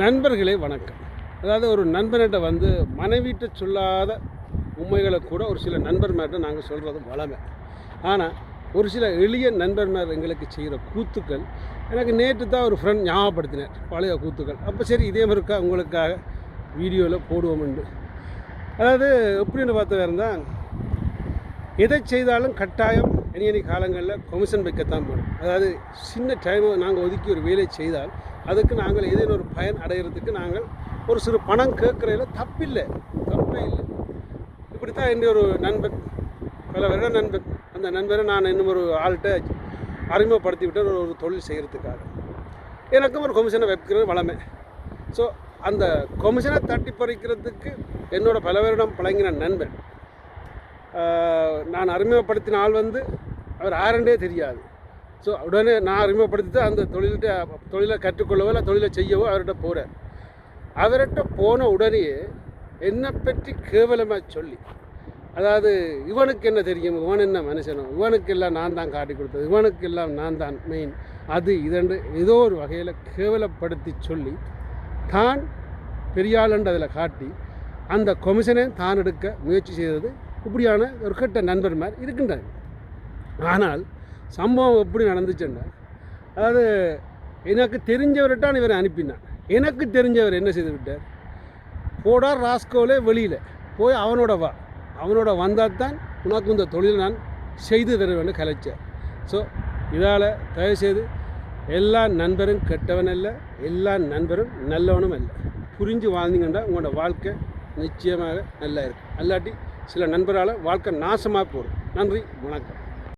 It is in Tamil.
நண்பர்களே வணக்கம். அதாவது ஒரு நண்பன்கிட்ட வந்து மனைவிட்ட சொல்லாத உண்மைகளை கூட ஒரு சில நண்பர்மார்கிட்ட நாங்கள் சொல்கிறது வளமை. ஆனால் ஒரு சில எளிய நண்பர்மார் எங்களுக்கு செய்கிற கூத்துக்கள் எனக்கு நேற்று தான் ஒரு ஃப்ரெண்ட் ஞாபகப்படுத்தினார் பழைய கூத்துக்கள். அப்போ சரி இதே மாதிரி இருக்கா உங்களுக்காக வீடியோவில் போடுவோம்ண்டு அதாவது எப்படின்னு பார்த்தா இருந்தால் எதை செய்தாலும் கட்டாயம் இனி இனி காலங்களில் கொமிஷன் வைக்கத்தான் போகணும் அதாவது சின்ன டைமை நாங்கள் ஒதுக்கி ஒரு வேலை செய்தால் அதுக்கு நாங்கள் ஏதேனும் ஒரு பயன் அடைகிறதுக்கு நாங்கள் ஒரு சிறு பணம் கேட்குறதுல தப்பில்லை தப்பே இல்லை. இப்படி தான் என்னுடைய ஒரு நண்பன் பல வருட நண்பன் அந்த நண்பரை நான் இன்னும் ஒரு ஆள்கிட்ட அறிமுகப்படுத்தி விட்டு ஒரு ஒரு தொழில் செய்கிறதுக்காக எனக்கும் ஒரு கொமிஷனை வைக்கிறது வளமை. ஸோ அந்த கொமிஷனை தட்டி பறிக்கிறதுக்கு என்னோட பல வருடம் பழங்கின நண்பன் நான் அறிமுகப்படுத்தின ஆள் வந்து அவர் ஆரண்டே தெரியாது. ஸோ உடனே நான் அறிமுகப்படுத்தி அந்த தொழில்கிட்ட தொழிலை கற்றுக்கொள்ளவோ இல்லை தொழிலை செய்யவோ அவர்கிட்ட போகிறார் அவர்கிட்ட போன உடனேயே என்னை பற்றி கேவலமாக சொல்லி அதாவது இவனுக்கு என்ன தெரியும்? இவன் என்ன மனுஷனும் இவனுக்கு எல்லாம் நான் தான் காட்டி கொடுத்தது. இவனுக்கு எல்லாம் நான் தான் மெயின் அது இதென்று ஏதோ ஒரு வகையில் கேவலப்படுத்தி சொல்லி தான் பெரியாளுண்டு அதில் காட்டி அந்த கொமிஷனை தான் எடுக்க முயற்சி செய்தது இப்படியான ஒரு கெட்ட நண்பர்மார் இருக்கின்றாங்க ஆனால் சம்பவம் எப்படி நடந்துச்சுன்னா அதாவது எனக்கு தெரிஞ்சவர்கிட்ட இவரை அனுப்பினான். எனக்கு தெரிஞ்சவர் என்ன செய்து விட்டார்? போடா ராஸ்கோலே வெளியில் போய் அவனோட வா. அவனோட வந்தால் தான் உனக்கு இந்த தொழில் நான் செய்து தருவேன்னு கலைச்சார். ஸோ இதால் தயவுசெய்து எல்லா நண்பரும் கெட்டவன் அல்ல எல்லா நண்பரும் நல்லவனும் அல்ல. புரிஞ்சு வாழ்ந்தீங்கன்னா உங்களோட வாழ்க்கை நிச்சயமாக நல்லா இருக்கும். அல்லாட்டி சில நண்பரால் வாழ்க்கை நாசமாக போகும் நன்றி வணக்கம்.